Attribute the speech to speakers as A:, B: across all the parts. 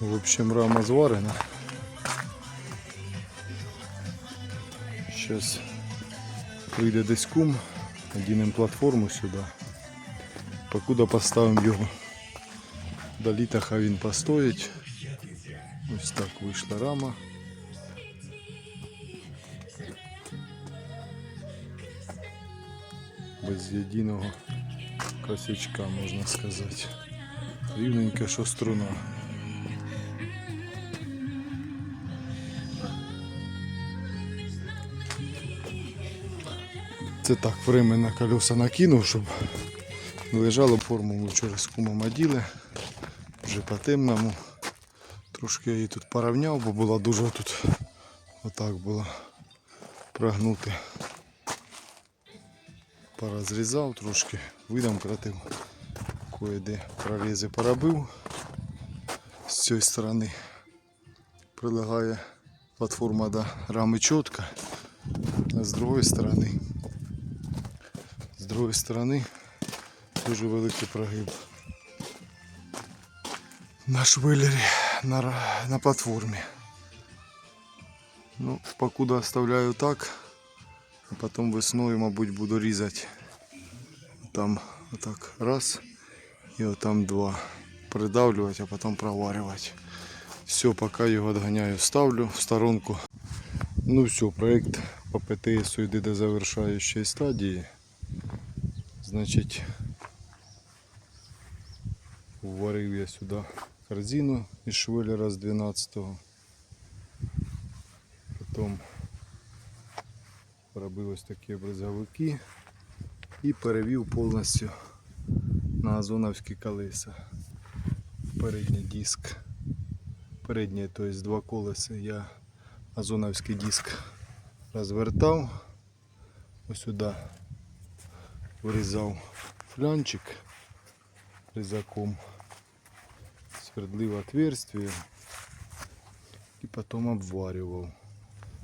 A: В общем, рама зварена. Сейчас прийде десь кум, одінемо платформу сюди. Покуда поставимо його до літа, хай він постоїть. Ось так вийшла рама. Без єдиного косячка, можна сказати. Рівненька, що струна. Це так временно колеса накинув, щоб лежало форму вчора з кумом оділи. Вже по темному. Трошки я її тут порівняв, бо була дуже тут отак було прогнути. Порозрізав трошки, видом кратив, кое-де прорізи поробив. З цієї сторони прилягає платформа до рами чітко, а з другої сторони, другої сторони дуже великий прогиб. На швеллері, на, на платформі. Ну, покуда оставляю так, а потом весною, мабуть, буду різати. Там отак раз і отам два. Придавлювати, а потім проварювати. Все, поки його відганяю, ставлю в сторонку. Ну все, проект по ПТС йде до завершаючої стадії. Значить, вварив я сюди корзину із швеллера з 12-го. Потім робив ось такі бризовики і перевів повністю на озоновські колеса. Передній диск. Переднє, тобто два колеса я озоновський диск розвертав. Ось сюди вирізав флянчик різаком, свердлив отверстие і потім обварював.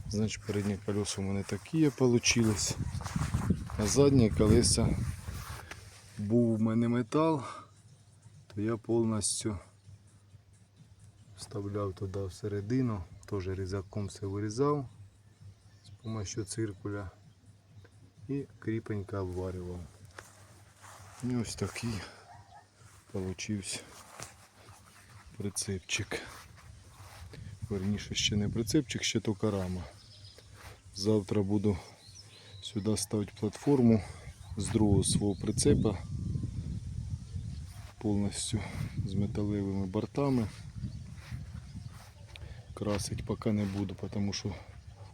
A: Значить, передні колеса у мене такі получились. А задні колеса був у мене метал, то я повністю вставляв туди всередину, теж різаком все вирізав з допомогою циркуля і кріпенько обварював. І ось такий получився прицепчик. Верніше ще не прицепчик, ще тільки рама. Завтра буду сюди ставити платформу з другого свого прицепа. Повністю з металевими бортами. Красить поки не буду, тому що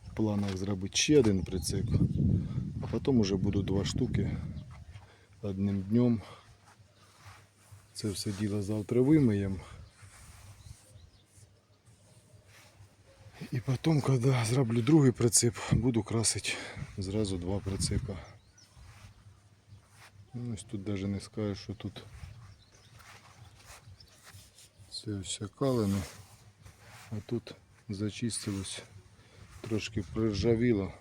A: в планах зробити ще один прицеп, а потім вже буду два штуки одним днем. Це все діло завтра вимиємо. І потім, коли зроблю другий прицеп, буду красити зразу два прицепа. Ну, Ось тут навіть не скажеш, що тут це все калено, а тут зачистилось, трошки проржавіло,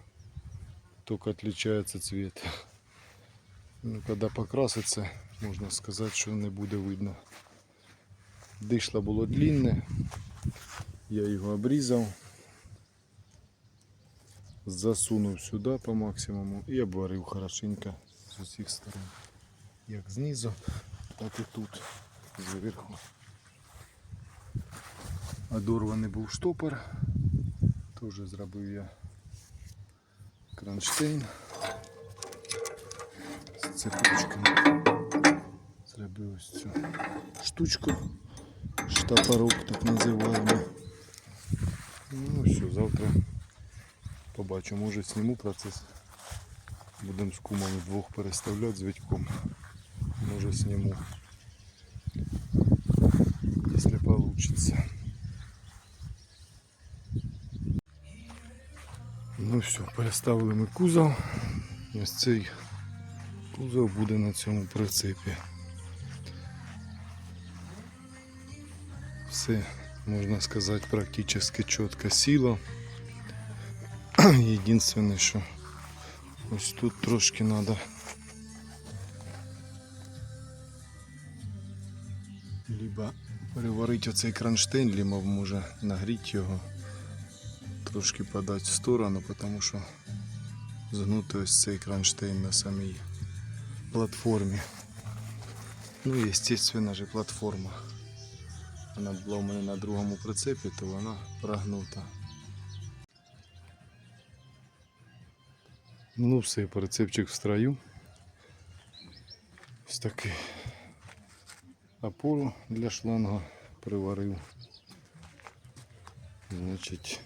A: тільки відрізняється цвіт. Ну, коли покраситься, можна сказати, що не буде видно. Дишло було длинне, я його обрізав, засунув сюди по максимуму і обварив хорошенько з усіх сторон. Як знизу, так і тут, зверху. Одорваний був штопор, теж зробив я кронштейн цепочками. Зробив ось цю штучку, штапорок так називаємо. Ну все, завтра побачу, може зніму процес. Будемо з кумами двох переставляти з Вітьком. Може зніму. Якщо вийде. Ну все, переставили ми кузов. Ось цей кузов буде на цьому прицепі. Все, можна сказати, практично чітко сіло. Єдине, що ось тут трошки треба либо переварити оцей кронштейн, лімов може нагріти його, трошки подати в сторону, тому що згнути ось цей кронштейн на самій платформі. Ну, естественно же, платформа. Вона була у мене на другому прицепі, то вона прогнута. Ну, все, прицепчик в строю. Ось такий опору для шланга приварив. Значить,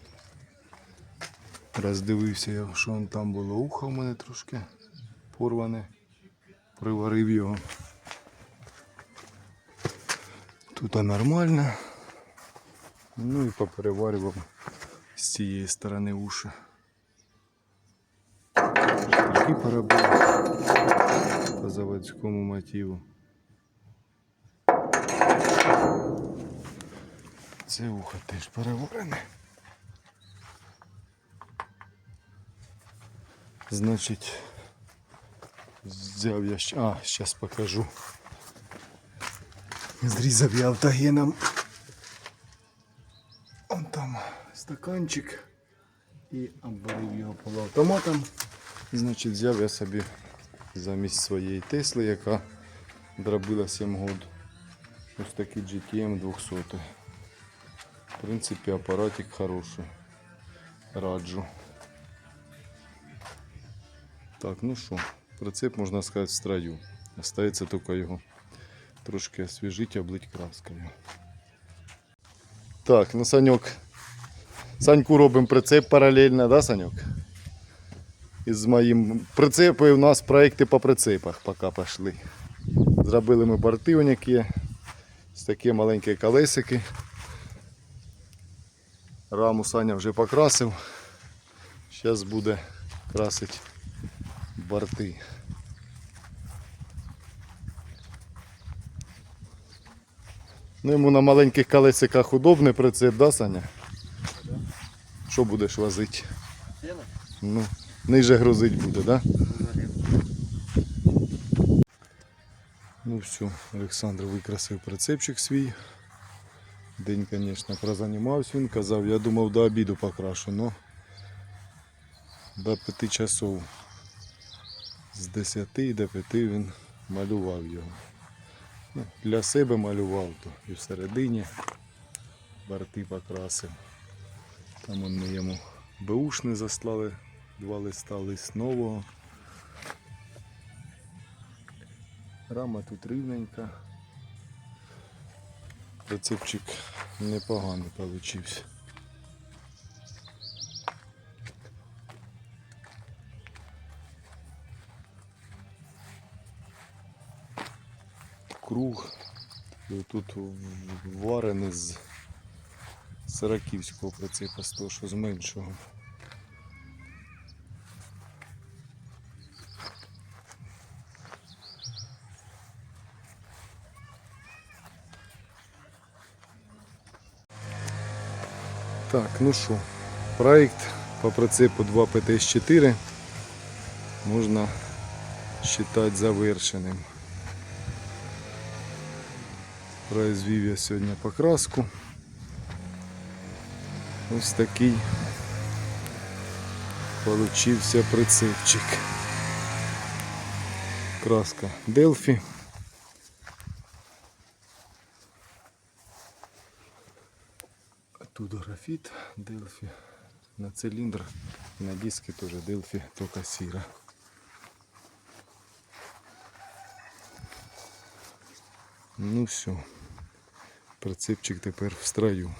A: роздивився я, що там було ухо в мене трошки порване. Приварив його. Тут нормально. Ну і попереварював з цієї сторони уші. Такі перебив по заводському мотиву. Це ухо теж переварене. Значить, взяв я ще. А, зараз покажу. Зрізав я автогеном. Он там стаканчик і обварив його полуавтоматом. Значить, взяв я собі замість своєї Тесли, яка дробила 7 год. Ось такий GTM 200. В принципі, апаратик хороший. Раджу. Так, ну що, прицеп можна сказати в строю. Остається тільки його трошки освіжити, облить краскою. Так, ну Саньок. Саньку робимо прицеп паралельно, да, Саньок? Із моїм прицепи у нас проекти по прицепах поки пішли. Зробили ми борти які. Ось такі маленькі колесики. Раму Саня вже покрасив. Зараз буде красити борти. Ну, йому на маленьких колесиках удобний прицеп, да, Саня? Що будеш возити? Ну, ниже грузить буде, да? Ну все, Олександр викрасив прицепчик свій. День, звісно, прозанімався. Він казав, я думав до обіду покрашу, но до 5 часов. З 10 до 5 він малював його. Ну, для себе малював то і всередині борти покрасив. Там он ми йому беушни заслали, два листа лист нового. Рама тут рівненька. Прицепчик непоганий получився. Круг. Тут варений з сороківського прицепа з того, що з меншого. Так, ну що, проект по прицепу 2 ПТС-4 можна вважати завершеним. Произвів я сьогодні покраску. Ось такий получився прицепчик. Краска Делфі. Тут графіт Делфі. На циліндр, на диски теж Делфі, тільки сіра. Ну все, прицепчик тепер в строю.